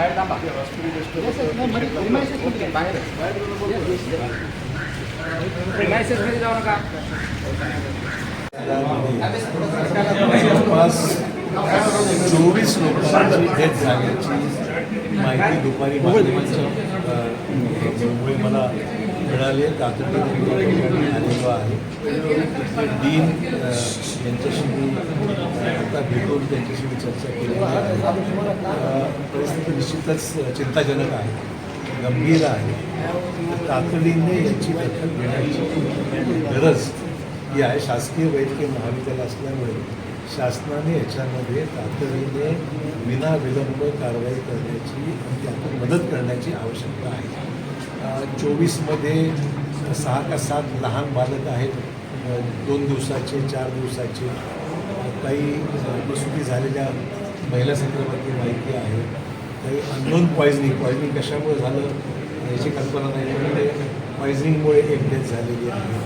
बाहेर थांबा. बाहेर जाऊ नका. चोवीस लोकांची डेथ झाल्याची माहिती दुपारी माध्यमांच्या मुळे मला मिळाले तातडीने आलेलो आहे. डीन यांच्याशी मी आता भेटून त्यांच्याशी मी चर्चा केलेली आहे परिस्थिती निश्चितच चिंताजनक आहे गंभीर आहे. तातडीने याची दखल घेण्याची गरज ही आहे. शासकीय वैद्यकीय महाविद्यालय असल्यामुळे शासनाने याच्यामध्ये तातडीने विनाविलंब कारवाई करण्याची आणि त्यातून मदत करण्याची आवश्यकता आहे. चोवीसमध्ये सहा का सात लहान बालक आहेत. दोन दिवसाचे चार दिवसाचे. काही अ, प्रसूती झालेल्या महिला संदर्भातली माहिती आहे. काही अननोन पॉयझनिंग पॉयझनिंग कशामुळे झालं याची कल्पना नाही. पण ते पॉयझनिंगमुळे एक डेथ झालेली आहे.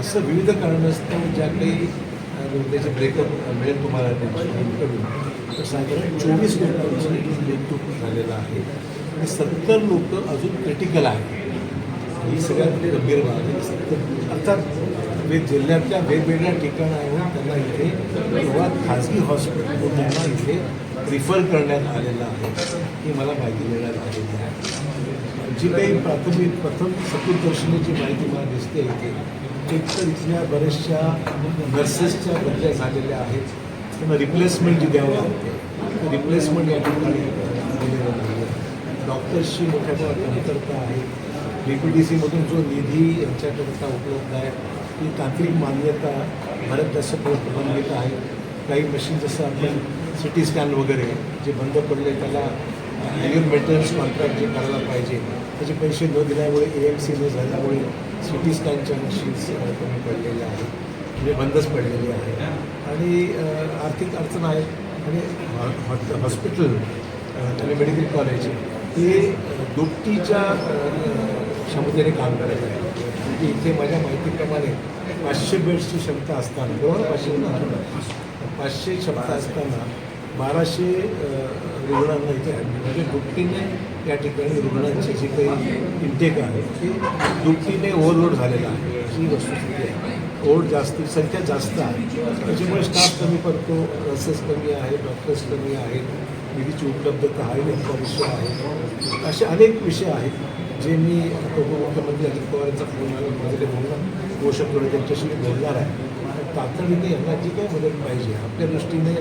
असं विविध कारणास्तव ज्या काही त्याचे ब्रेकअप मिळेल तुम्हाला त्यांच्याकडून तर साधारण चोवीस लोकांचा मृत्यू झालेला आहे. आणि सत्तर लोक अजून क्रिटिकल आहेत. ही सगळ्यात गंभीर बाब आहे. सत्तर अर्थात वेग जिल्ह्यातल्या वेगवेगळ्या ठिकाणाहून त्यांना इथे किंवा खाजगी हॉस्पिटलमधून त्यांना इथे रिफर करण्यात आलेलं आहे. ही मला माहिती देण्यात आलेली आहे. जी काही प्राथमिक प्रथम सकृतदर्शनीची माहिती मला दिसते इथे एक तर इथल्या बऱ्याचशा नर्सेसच्या बदल्या झालेल्या आहेत. त्यांना रिप्लेसमेंट जी द्यावं लागते रिप्लेसमेंट या ठिकाणी दिलेलं नाही आहे डॉक्टर्सची मोठ्या प्रमाणात कमतरता आहे. बी पी डी सीमधून जो निधी यांच्याकरता उपलब्ध आहे ती तांत्रिक मान्यता बऱ्याच जास्त प्रलंबित आहे. काही मशीन जसं आपण सी टी स्कॅन वगैरे जे बंद पडले त्याला ॲन्युअल मेंटेनन्स कॉन्ट्रॅक्ट जे करायला पाहिजे. त्याचे पैसे न दिल्यामुळे ए एम सी न झाल्यामुळे सी टी स्कॅनच्या मशीन्स कमी पडलेल्या आहेत. म्हणजे बंदच पडलेली आहे आणि आर्थिक अडचण आहे. आणि हॉ- हॉस्पिटल आणि मेडिकल कॉलेज हे दुपटीच्या क्षमतेने काम करत आहे. म्हणजे इथे माझ्या माहितीप्रमाणे पाचशे बेड्सची क्षमता असताना बरोबर पाचशे पाचशे क्षमता असताना बाराशे रुग्णांना इथे म्हणजे दुपटीने या ठिकाणी रुग्णांची जी काही इंटेक आहे ती दुपटीने ओव्हरलोड झालेला आहे. ही वस्तुस्थिती आहे. ओढ जास्त संख्या जास्त आहे. त्याच्यामुळे स्टाफ कमी पडतो नर्सेस कमी आहे डॉक्टर्स कमी आहेत. निधीची उपलब्धता आहे नेमका विषय आहे. असे अनेक विषय आहेत जे मी उपमुख्यमंत्री अजित पवार यांचा फोन वगैरे माझ्याकडे बोलणार पोषककडे त्यांच्याशी बोलणार आहे. तातडीने यांना जी काही मदत पाहिजे आपल्या दृष्टीने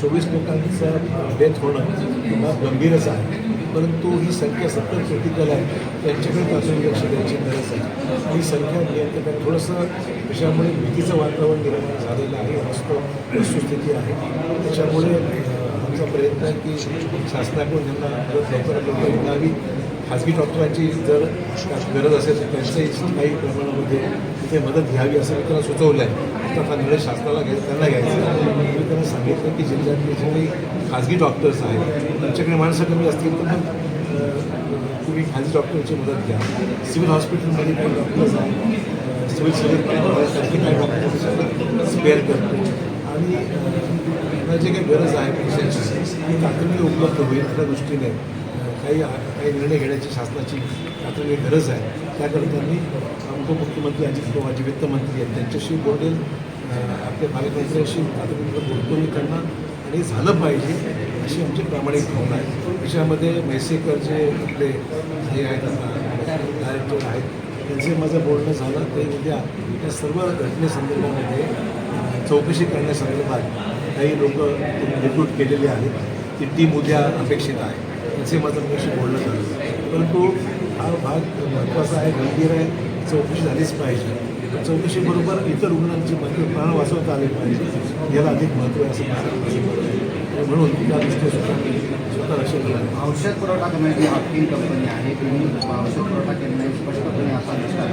चोवीस लोकांचं डेथ होणं किंवा गंभीरच आहे. परंतु ही संख्या सत्तर क्रिटिकल आहे. त्यांच्याकडे तातडीने लक्ष द्यायची गरज आहे. ही संख्या नियंत्रण थोडंसं त्याच्यामुळे भीतीचं वातावरण निर्माण झालेलं आहे वस्तू वस्तुस्थिती आहे त्याच्यामुळे आमचा प्रयत्न आहे की शासनाकडून त्यांना मदत लवकरात लवकर मिळावी खाजगी डॉक्टरांची जर गरज असेल तर त्यांचंही काही प्रमाणामध्ये तिथे मदत घ्यावी असं मी त्यांना सुचवलं आहे तर हा निर्णय शासनाला घ्यायचा त्यांना घ्यायचा मी त्यांना सांगितलं की जिल्ह्यातले जे काही खाजगी डॉक्टर्स आहेत त्यांच्याकडे माणसं कमी असतील तर मग तुम्ही खाजगी डॉक्टरची मदत घ्या. सिव्हिल हॉस्पिटलमध्ये काही डॉक्टर्स आहेत सिव्हिल सर्जनकडे काही डॉक्टर्स स्पेअर करतो आणि त्यांना जे काही गरज आहे पैशाची ती तातडीने उपलब्ध होईल त्या दृष्टीने. काही काही निर्णय घेण्याची शासनाची तातडीने गरज आहे. त्याकरता मी उपमुख्यमंत्री अजित पवार जे वित्तमंत्री आहेत त्यांच्याशी बोलेल. आपल्या पालकमंत्र्यांशी तातडीने बोलतो मी त्यांना. आणि झालं पाहिजे अशी आमची प्रामाणिक भावना आहे. त्याच्यामध्ये म्हैसेकर जे आपले हे आहेत डायरेक्टर आहेत त्यांचे माझं बोलणं झालं. ते उद्या या सर्व घटनेसंदर्भामध्ये चौकशी करण्यासंदर्भात काही लोक रिक्रूट केलेले आहेत ती टीम उद्या अपेक्षित आहे असे माझं माझ्याशी बोलणं झालं परंतु हा भाग महत्त्वाचा आहे गंभीर आहे चौकशी झालीच पाहिजे चौकशीबरोबर इतर रुग्णांची मते प्राण वाचवता आले पाहिजे याला अधिक महत्त्व आहे असं आहे. म्हणून त्या दृष्टीने सुद्धा मी स्वतः लक्ष दिलं. औषध पुरवठा करण्याची हॉटकिंग कंपनी आहे तुम्ही औषध पुरवठा केला स्पष्टपणे असा निष्ठा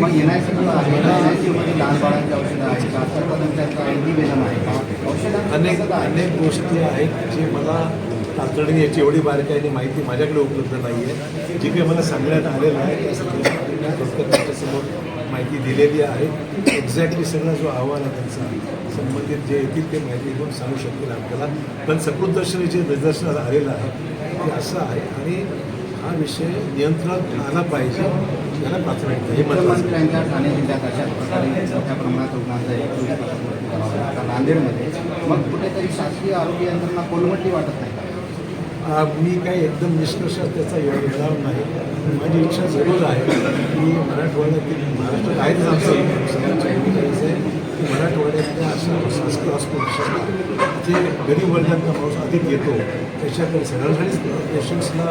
मग एन आय सी आहे एन आय सीमध्ये लहान बाळांची औषधं आहेत शास्त्र कर्मचाऱ्यांचा निवेदन आहे का अनेक? अनेक गोष्टी आहेत जे मला तातडीने याची एवढी बारकाईने माहिती माझ्याकडे उपलब्ध नाही आहे जी काही मला सांगण्यात आलेलं आहे त्या त्याच्यासमोर माहिती दिलेली आहे. एक्झॅक्टली सगळा जो अहवाल आहे त्यांचा संबंधित जे येतील ते माहिती घेऊन सांगू शकतील आपल्याला. पण सकृतदर्शनी जे निदर्शनाला आलेलं आहे हे असं आहे. आणि हा विषय नियंत्रणात आला पाहिजे याला प्राथमिकता हे. मुख्यमंत्र्यांच्या ठाणे जिल्ह्यात अशाच प्रकारे मोठ्या प्रमाणात रुग्णांचा एक. आता नांदेडमध्ये. मग कुठेतरी शासकीय आरोग्य यंत्रणा कोलमटली वाटत नाही मी काही एकदम निष्कर्षात त्याचा येणार नाही. माझी इच्छा जरूर आहे की मराठवाड्यातील महाराष्ट्रात आहेच आमचं. समाजच्या भूमिकेचं आहे की मराठवाड्यातल्या अशा असतो हॉस्पिटल्स जे गरीब वर्गातला माणूस अधिक येतो त्याच्याकडे सगळ्यांसाठीच पेशंट्सला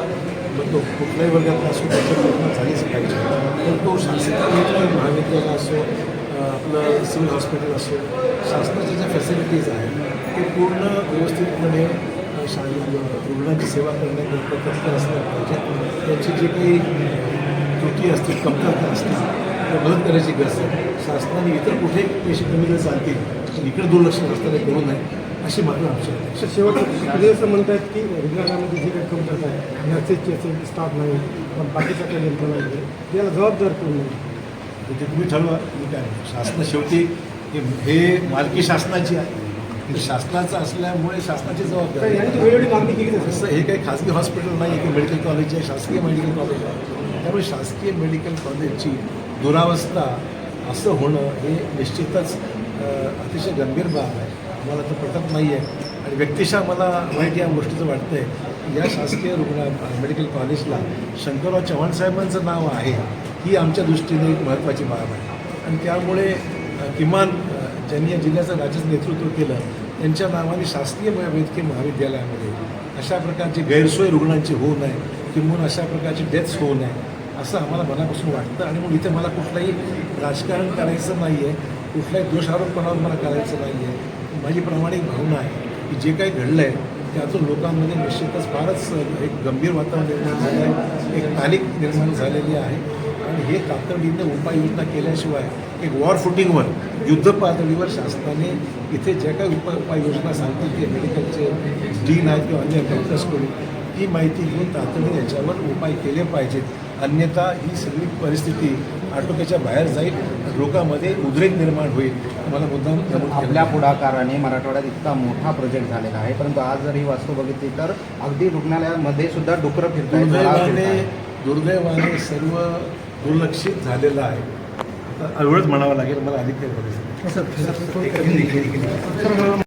म्हणतो कुठल्याही वर्गातला असो त्याच्या लोकांना झालीच पाहिजे. तर तो शासकीय महाविद्यालय असो आपलं सिव्हिल हॉस्पिटल असो शासनाच्या ज्या फॅसिलिटीज आहेत ते पूर्ण व्यवस्थितपणे रुग्णांची सेवा करण्याकरता तत्पर असल्या पाहिजे त्यांची जी काही त्रुटी असतील कमतरता असतील त्या मदत करायची गरज आहे शासनाने इतर कुठे पैसे कमी जर चालतील इकडे दुर्लक्ष रस्त्याने करू नये अशी मात्र आमची आहे. तर शेवट ते असं म्हणतात की रुग्णालयामध्ये जे काही कमतरता आहे नर्सेसची असेल स्टाफ नाही पण बाकीच्या काही यंत्रणा आहे त्याला जबाबदार कोण नाही म्हणजे तुम्ही ठरवा मी काय म्हणतो. शासन शेवटी हे मालकी शासनाची आहे हे शासनाचं असल्यामुळे शासनाची जबाबदारी तसं हे काही खाजगी हॉस्पिटल नाही आहे की मेडिकल कॉलेज आहे शासकीय मेडिकल कॉलेज आहे. त्यामुळे शासकीय मेडिकल कॉलेजची दुरावस्था असं होणं हे निश्चितच अतिशय गंभीर बाब आहे. मला तर पटत नाही आहे आणि व्यक्तिशः मला वाईट या गोष्टीचं वाटतं आहे या शासकीय रुग्णा मेडिकल कॉलेजला शंकरराव चव्हाण साहेबांचं नाव आहे ही आमच्या दृष्टीने एक महत्त्वाची बाब आहे. आणि त्यामुळे किमान ज्यांनी या जिल्ह्याचं राज्याचं नेतृत्व केलं त्यांच्या नावाने शासकीय वैद्यकीय महाविद्यालयामध्ये अशा प्रकारची गैरसोय रुग्णांची होऊ नये किंवा अशा प्रकारची डेथ्स होऊ नये असं आम्हाला मनापासून वाटतं. आणि मग इथे मला कुठलंही राजकारण करायचं नाही आहे कुठल्याही दोषारोपणावर मला करायचं नाही आहे माझी प्रामाणिक भावना आहे की जे काही घडलं आहे त्यातून लोकांमध्ये निश्चितच फारच एक गंभीर वातावरण निर्माण झालं आहे एक तालीक निर्माण झालेली आहे. आणि हे तातडीने उपाययोजना केल्याशिवाय एक वॉर फुटिंगवर युद्ध पातळीवर शासनाने इथे ज्या काही उपाय उपाययोजना सांगतील ते मेडिकलचे डीन आहेत किंवा अन्य डॉक्टर्सकडून ही माहिती घेऊन तातडीने याच्यावर उपाय केले पाहिजेत अन्यथा ही सगळी परिस्थिती आटोक्याच्या बाहेर जाईल लोकांमध्ये उद्रेक निर्माण होईल मला मुद्दाम. आपल्या पुढाकाराने मराठवाड्यात इतका मोठा प्रोजेक्ट झालेला आहे परंतु आज जर ही वास्तू बघितली तर अगदी रुग्णालयामध्ये सुद्धा डुकरं फिरतायत. दुर्दैवाने सर्व दुर्लक्षित झालेलं आहे एवढंच म्हणावं लागेल मला अधिक काही बोलायचं. सर